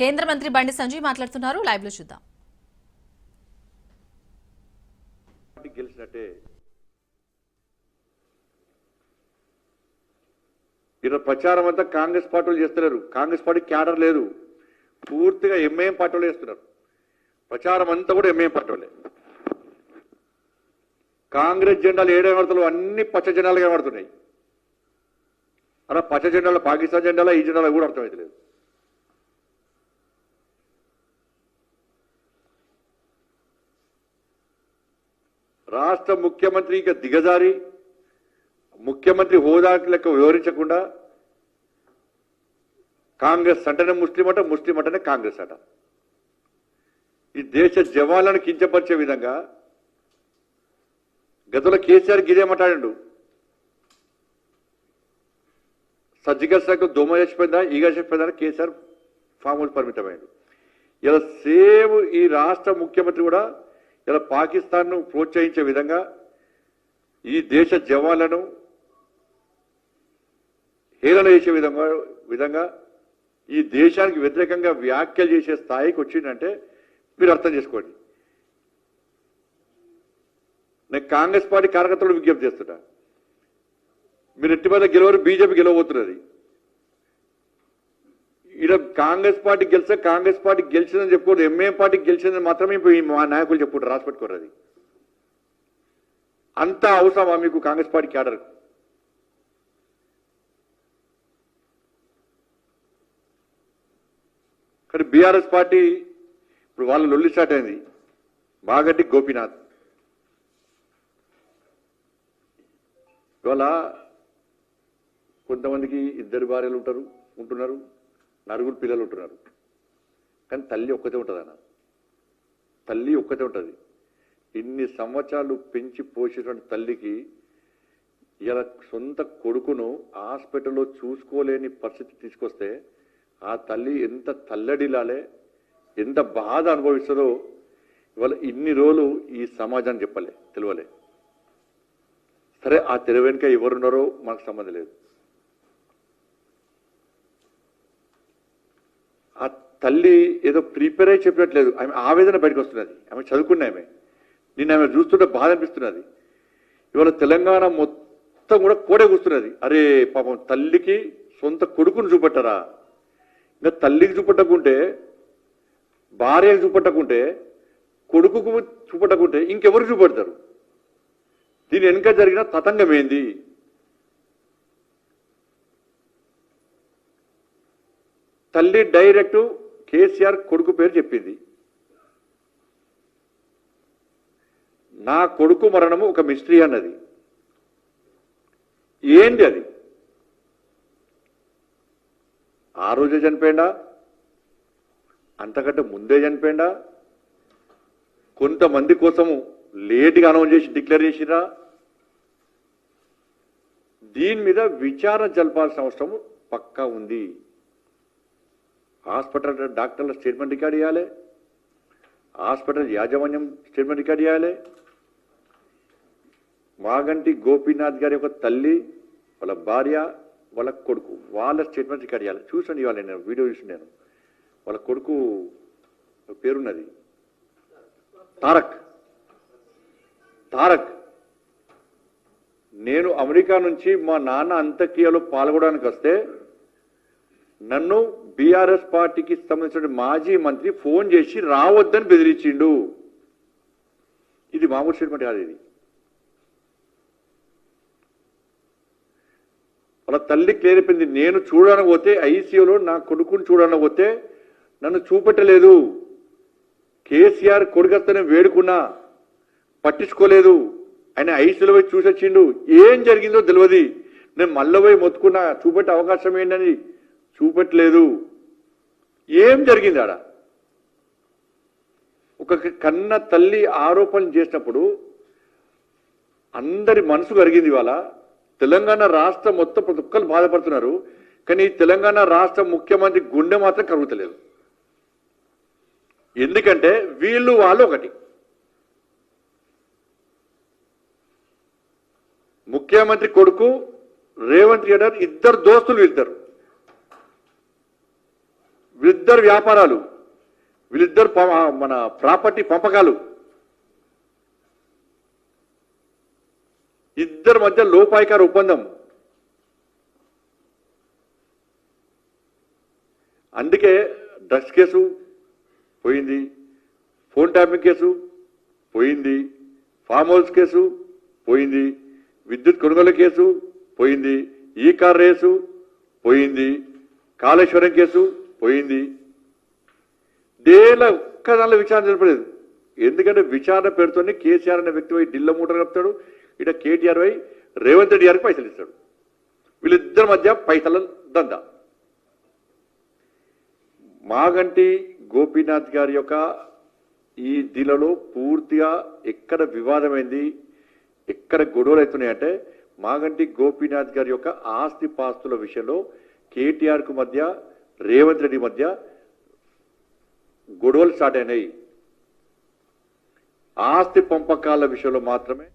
కేంద్ర మంత్రి బండి సంజయ్ మాట్లాడుతున్నారు. లైవ్లో చూద్దాం గెలిచినట్టే ఈరోజు ప్రచారం అంతా కాంగ్రెస్ పార్టీలు చేస్తలేరు. కాంగ్రెస్ పార్టీ క్యాడర్ లేదు. పూర్తిగా ఎంఐఎం పార్టీ వాళ్ళు చేస్తున్నారు. ప్రచారం అంతా కూడా ఎంఐఎం పార్టీ కాంగ్రెస్ జెండాలు ఏడేమడుతులు అన్ని పచ్చ జెండాలు కనబడుతున్నాయి. అలా పచ్చ జెండాలు పాకిస్తాన్ జెండాలో ఈ జెండాలో కూడా అర్థమవుతలేదు రాష్ట్ర ముఖ్యమంత్రి ఇక దిగజారి ముఖ్యమంత్రి హోదా లెక్క వివరించకుండా కాంగ్రెస్ అంటేనే ముస్లిం అట ముస్లిం అంటేనే కాంగ్రెస్ అట. ఈ దేశ జవాన్లను కించపరిచే విధంగా గతంలో కేసీఆర్ గిరేమంటాడు సర్జికల్ స్ట్రైక్ దోమ చేసిపోయిందా ఈగ చేసిపోయిందా కేసీఆర్ ఫామ్ హౌస్ పరిమితమైంది. ఇలా సేమ్ ఈ రాష్ట్ర ముఖ్యమంత్రి కూడా ఇలా పాకిస్తాన్ను ప్రోత్సహించే విధంగా ఈ దేశ జవాన్లను హేళన చేసే విధంగా విధంగా ఈ దేశానికి వ్యతిరేకంగా వ్యాఖ్యలు చేసే స్థాయికి వచ్చిందంటే మీరు అర్థం చేసుకోండి. నేను కాంగ్రెస్ పార్టీ కార్యకర్తలు విజ్ఞప్తి చేస్తున్నా. మీరు ఎట్టి మీద గెలవరు బీజేపీ గెలవబోతున్నది. ఈరోజు కాంగ్రెస్ పార్టీ గెలిస్తే కాంగ్రెస్ పార్టీ గెలిచిందని చెప్పుకోరు ఎంఏఎం పార్టీ గెలిచిందని మాత్రమే మా నాయకులు చెప్పుడు రాసిపెట్టుకోరు అది. అంత అవసరమా మీకు కాంగ్రెస్ పార్టీ క్యాడర్? కానీ బీఆర్ఎస్ పార్టీ ఇప్పుడు వాళ్ళ లొల్లి స్టార్ట్ అయింది. బాగట్టి గోపీనాథ్. ఇవాళ కొంతమందికి ఇద్దరు భార్యలు ఉంటారు ఉంటున్నారు. నలుగురు పిల్లలు ఉంటున్నారు. కానీ తల్లి ఒక్కతే ఉంటుంది అన్న. తల్లి ఒక్కతే ఉంటుంది. ఇన్ని సంవత్సరాలు పెంచి పోసేటువంటి తల్లికి ఇలా సొంత కొడుకును హాస్పిటల్లో చూసుకోలేని పరిస్థితి తీసుకొస్తే ఆ తల్లి ఎంత తల్లడిలాలే ఎంత బాధ అనుభవిస్తుందో ఇవాళ ఇన్ని రోజులు ఈ సమాజాన్ని చెప్పలే తెలియలే సరే ఆ తెర వెనుక ఎవరున్నారో మనకు సంబంధం లేదు. ఆ తల్లి ఏదో ప్రిపేర్ అయి చెప్పినట్లేదు. ఆమె ఆవేదన బయటకు వస్తున్నది. ఆమె చదువుకున్న ఆమె. నిన్న ఆమె చూస్తుంటే బాధ అనిపిస్తున్నది. ఇవాళ తెలంగాణ మొత్తం కూడా కోడే కూస్తున్నది. అరే పాపం తల్లికి సొంత కొడుకును చూపెట్టరా? ఇంకా తల్లికి చూపెట్టకుంటే భార్యకు చూపెట్టకుంటే కొడుకుకు చూపెట్టకుంటే ఇంకెవరు చూపెడతారు? దీని వెనుక జరిగిన తతంగం ఏంది? తల్లి డైరెక్ట్ కేసీఆర్ కొడుకు పేరు చెప్పింది. నా కొడుకు మరణము ఒక మిస్టరీ అన్నది. ఏంది అది? ఆ రోజే చనిపోయిందా అంతకంటే ముందే చనిపోయిందా కొంతమంది కోసము లేట్గా అనౌన్స్ చేసి డిక్లేర్ చేసిరా దీని మీద విచారణ జరపాల్సిన అవసరం పక్కా ఉంది. హాస్పిటల్ డాక్టర్ల స్టేట్మెంట్ రికార్డ్ చేయాలి. హాస్పిటల్ యాజమాన్యం స్టేట్మెంట్ రికార్డ్ చేయాలి. మాగంటి గోపీనాథ్ గారి యొక్క తల్లి వాళ్ళ భార్య వాళ్ళ కొడుకు వాళ్ళ స్టేట్మెంట్ రికార్డ్ చేయాలి. చూసండి ఇవాళ నేను వీడియో చూసి నేను. వాళ్ళ కొడుకు పేరున్నది. తారక్. తారక్. నేను అమెరికా నుంచి మా నాన్న అంత్యక్రియలో పాల్గొనడానికి వస్తే నన్ను బీఆర్ఎస్ పార్టీకి సంబంధించిన మాజీ మంత్రి ఫోన్ చేసి రావద్దని బెదిరించిండు. ఇది మామూలు స్టేట్మెంట్ కాదు ఇది. వాళ్ళ తల్లి లేనిపోయింది నేను చూడడానికి పోతే ఐసీయూలో నా కొడుకుని చూడడానికి పోతే నన్ను చూపెట్టలేదు. కేసీఆర్ కొడుకొస్తేనే వేడుకున్నా పట్టించుకోలేదు. ఆయన ఐసీలో పోయి చూసొచ్చిండు. ఏం జరిగిందో తెలియదు నేను మళ్ళీ పోయి మొత్తుకున్నా చూపెట్టే అవకాశం ఏంటని చూపెట్టలేదు. ఏం జరిగింది ఆడ? ఒక కన్న తల్లి ఆరోపణలు చేసినప్పుడు అందరి మనసు కరిగింది ఇవాళ. తెలంగాణ రాష్ట్రం మొత్తం ప్రతి ఒక్కరు బాధపడుతున్నారు. కానీ ఈ తెలంగాణ రాష్ట్ర ముఖ్యమంత్రి గుండె మాత్రం కరుగుతలేదు. ఎందుకంటే వీళ్ళు వాళ్ళు ఒకటి. ముఖ్యమంత్రి కొడుకు రేవంత్ రెడ్డి ఇద్దరు దోస్తులు వీళ్ళిద్దరు. వీళ్ళిద్దరు వ్యాపారాలు వీళ్ళిద్దరు ప- మన ప్రాపర్టీ పంపకాలు. ఇద్దరి మధ్య లోపాయికార ఒప్పందం. అందుకే డ్రగ్స్ కేసు పోయింది ఫోన్ ట్యాపింగ్ కేసు పోయింది ఫామ్ హౌస్ కేసు పోయింది విద్యుత్ కొనుగోలు కేసు పోయింది ఈ కార్ రేసు పోయింది కాళేశ్వరం కేసు పోయింది. డేలా ఒక్క దానిలో విచారణ జరపలేదు. ఎందుకంటే విచారణ పేరుతోనే కేసీఆర్ అనే వ్యక్తి పోయి ఢిల్లో మూటలు కలుపుతాడు ఇట కేటీఆర్ పోయి రేవంత్ రెడ్డి గారికి పైసలు ఇస్తాడు. వీళ్ళిద్దరి మధ్య పైసల దందా. మాగంటి గోపీనాథ్ గారి యొక్క ఈ దీనిలో పూర్తిగా ఎక్కడ వివాదమైంది ఎక్కడ గొడవలు అవుతున్నాయంటే మాగంటి గోపీనాథ్ గారి యొక్క ఆస్తి పాస్తుల విషయంలో కేటీఆర్కు మధ్య రేవంత్ రెడ్డి మధ్య గొడవలు స్టార్ట్ అయినాయి. ఆస్తి పంపకాల విషయంలో మాత్రమే